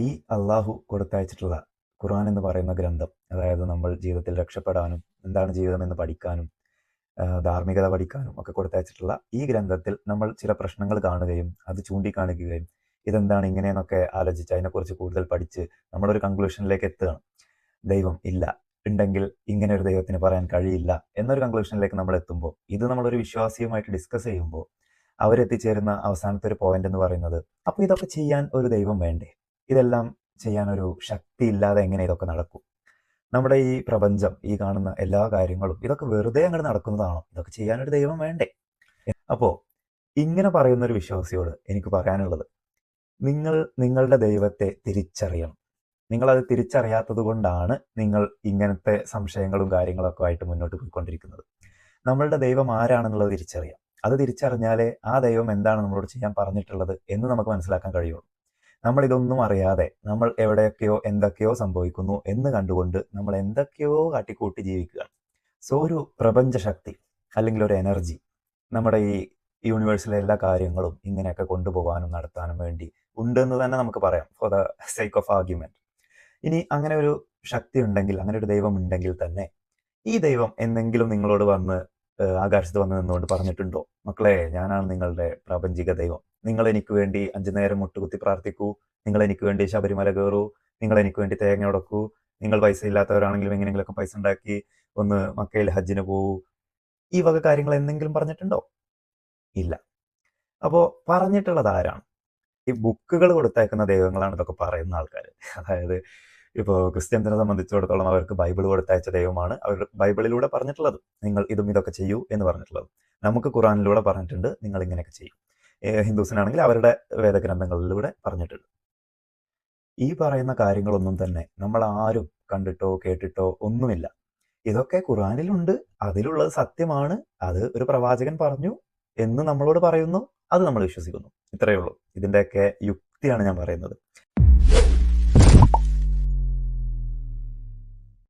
ഈ അള്ളാഹു കൊടുത്തയച്ചിട്ടുള്ള ഖുർആൻ എന്ന് പറയുന്ന ഗ്രന്ഥം അതായത് നമ്മൾ ജീവിതത്തിൽ രക്ഷപ്പെടാനും എന്താണ് ജീവിതം എന്ന് പഠിക്കാനും ധാർമ്മികത പഠിക്കാനും ഒക്കെ കൊടുത്തയച്ചിട്ടുള്ള ഈ ഗ്രന്ഥത്തിൽ നമ്മൾ ചില പ്രശ്നങ്ങൾ കാണുകയും അത് ചൂണ്ടിക്കാണിക്കുകയും ഇതെന്താണ് ഇങ്ങനെയെന്നൊക്കെ ആലോചിച്ച് അതിനെക്കുറിച്ച് കൂടുതൽ പഠിച്ച് നമ്മളൊരു കൺക്ലൂഷനിലേക്ക് എത്തുകയാണ്. ദൈവം ഇല്ല ഉണ്ടെങ്കിൽ ഇങ്ങനെ ഒരു ദൈവത്തിന് പറയാൻ കഴിയില്ല എന്നൊരു കൺക്ലൂഷനിലേക്ക് നമ്മൾ എത്തുമ്പോൾ ഇത് നമ്മളൊരു വിശ്വാസിയുമായിട്ട് ഡിസ്കസ് ചെയ്യുമ്പോൾ അവരെത്തിച്ചേരുന്ന അവസാനത്തെ ഒരു പോയിന്റ് എന്ന് പറയുന്നത് അപ്പോൾ ഇതൊക്കെ ചെയ്യാൻ ഒരു ദൈവം വേണ്ടേ? ഇതെല്ലാം ചെയ്യാൻ ഒരു ശക്തി ഇല്ലാതെ എങ്ങനെ ഇതൊക്കെ നടക്കും? നമ്മുടെ ഈ പ്രപഞ്ചം ഈ കാണുന്ന എല്ലാ കാര്യങ്ങളും ഇതൊക്കെ വെറുതെ അങ്ങോട്ട് നടക്കുന്നതാണോ? ഇതൊക്കെ ചെയ്യാനൊരു ദൈവം വേണ്ടേ? അപ്പോൾ ഇങ്ങനെ പറയുന്ന ഒരു വിശ്വാസിയോട് എനിക്ക് പറയാനുള്ളത്. നിങ്ങൾ നിങ്ങളുടെ ദൈവത്തെ തിരിച്ചറിയണം. നിങ്ങളത് തിരിച്ചറിയാത്തത് കൊണ്ടാണ് നിങ്ങൾ ഇങ്ങനത്തെ സംശയങ്ങളും കാര്യങ്ങളൊക്കെ ആയിട്ട് മുന്നോട്ട് പോയിക്കൊണ്ടിരിക്കുന്നത്. നമ്മളുടെ ദൈവം ആരാണെന്നുള്ളത് തിരിച്ചറിയാം. അത് തിരിച്ചറിഞ്ഞാലേ ആ ദൈവം എന്താണ് നമ്മളോട് ചെയ്യാൻ പറഞ്ഞിട്ടുള്ളത് എന്ന് നമുക്ക് മനസ്സിലാക്കാൻ കഴിയുള്ളൂ. നമ്മൾ ഇതൊന്നും അറിയാതെ നമ്മൾ എവിടെയൊക്കെയോ എന്തൊക്കെയോ സംഭവിക്കുന്നു എന്ന് കണ്ടുകൊണ്ട് നമ്മൾ എന്തൊക്കെയോ കാട്ടിക്കൂട്ടി ജീവിക്കുകയാണ് സോ ഒരു പ്രപഞ്ച ശക്തി അല്ലെങ്കിൽ ഒരു എനർജി നമ്മുടെ ഈ യൂണിവേഴ്സിലെ എല്ലാ കാര്യങ്ങളും ഇങ്ങനെയൊക്കെ കൊണ്ടുപോകാനും നടത്താനും വേണ്ടി ഉണ്ടെന്ന് തന്നെ നമുക്ക് പറയാം for the sake of argument ഇനി അങ്ങനെ ഒരു ശക്തി ഉണ്ടെങ്കിൽ അങ്ങനെ ഒരു ദൈവം ഉണ്ടെങ്കിൽ തന്നെ ഈ ദൈവം എന്തെങ്കിലും നിങ്ങളോട് വന്ന് ആകാശത്ത് വന്ന് നിന്നുകൊണ്ട് പറഞ്ഞിട്ടുണ്ടോ? മക്കളെ ഞാനാണ് നിങ്ങളുടെ പ്രാപഞ്ചിക ദൈവം. നിങ്ങൾ എനിക്ക് വേണ്ടി അഞ്ചു നേരം മുട്ടുകുത്തി പ്രാർത്ഥിക്കൂ. നിങ്ങൾ എനിക്ക് വേണ്ടി ശബരിമല കയറൂ. നിങ്ങൾ എനിക്ക് വേണ്ടി തേങ്ങ ഉടക്കൂ. നിങ്ങൾ പൈസ ഇല്ലാത്തവരാണെങ്കിലും എങ്ങനെയെങ്കിലൊക്കെ പൈസ ഉണ്ടാക്കി ഒന്ന് മക്കയിൽ ഹജ്ജിന് പോകൂ ഈ വക കാര്യങ്ങൾ എന്തെങ്കിലും പറഞ്ഞിട്ടുണ്ടോ? ഇല്ല. അപ്പോൾ പറഞ്ഞിട്ടുള്ളത് ആരാണ്? ഈ ബുക്കുകൾ കൊടുത്തയക്കുന്ന ദൈവങ്ങളാണ് ഇതൊക്കെ പറയുന്ന ആൾക്കാർ അതായത് ഇപ്പോൾ ക്രിസ്ത്യൻസിനെ സംബന്ധിച്ചിടത്തോളം അവർക്ക് ബൈബിൾ കൊടുത്തയച്ച ദൈവമാണ് അവർ ബൈബിളിലൂടെ പറഞ്ഞിട്ടുള്ളത്. നിങ്ങൾ ഇതും ഇതൊക്കെ ചെയ്യൂ എന്ന് പറഞ്ഞിട്ടുള്ളത്. നമുക്ക് ഖുറാനിലൂടെ പറഞ്ഞിട്ടുണ്ട് നിങ്ങൾ ഇങ്ങനെയൊക്കെ ചെയ്യും. ഹിന്ദുസിനാണെങ്കിൽ അവരുടെ വേദഗ്രന്ഥങ്ങളിലൂടെ പറഞ്ഞിട്ടുണ്ട്. ഈ പറയുന്ന കാര്യങ്ങളൊന്നും തന്നെ നമ്മൾ ആരും കണ്ടിട്ടോ കേട്ടിട്ടോ ഒന്നുമില്ല. ഇതൊക്കെ ഖുറാനിലുണ്ട് അതിലുള്ളത് സത്യമാണ് അത് ഒരു പ്രവാചകൻ പറഞ്ഞു എന്ന് നമ്മളോട് പറയുന്നു അത് നമ്മൾ വിശ്വസിക്കുന്നു. ഇത്രയേ ഉള്ളൂ. ഇതിന്റെയൊക്കെ യുക്തിയാണ് ഞാൻ പറയുന്നത്.